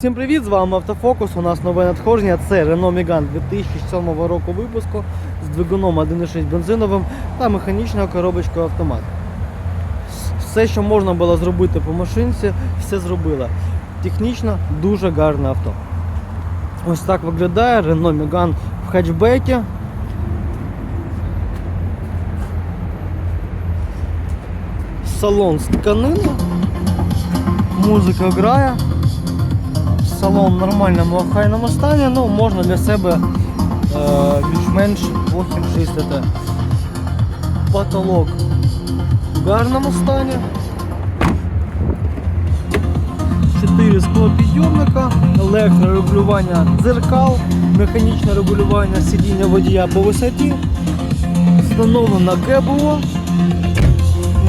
Всім привіт! З вами Автофокус. У нас нове надходження. Це Renault Megane 2007 року випуску з двигуном 1.6 бензиновим та механічною коробочкою автомат. Все, що можна було зробити по машинці, все зробила. Технічно дуже гарне авто. Ось так виглядає Renault Megane в хетчбекі. Салон з тканини. Музика грає салон в нормальному охайному стані, ну можна для себе е, більш-менш плохим чистити. Потолок в гарному стані. Чотири склопідйомника, електрорегулювання дзеркал, механічне регулювання сидіння водія по висоті, встановлено ГБО.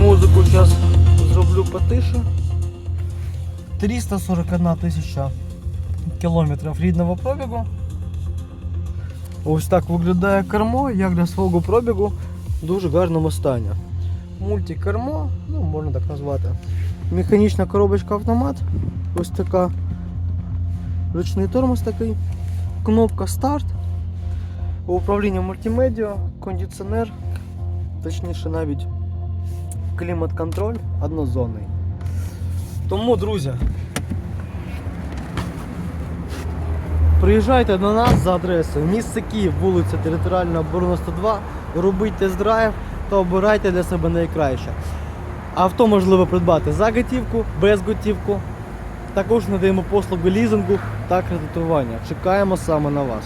Музику зараз зроблю потише. 341 тисяча кілометрів рідного пробігу. Ось так виглядає кермо, як для свого пробігу в дуже гарному стані. Мультикермо, ну можна так назвати. Механічна коробочка автомат. Ось така. Ручний тормоз такий. Кнопка старт. Управління мультимедіа, кондиціонер, точніше навіть клімат-контроль однозонний. Тому, друзі, приїжджайте до нас за адресою місце Київ, вулиця Територіальна оборона 102, робіть тест-драйв та обирайте для себе найкраще. Авто можливо придбати за готівку, без готівку. Також надаємо послуги лізингу та кредитування. Чекаємо саме на вас.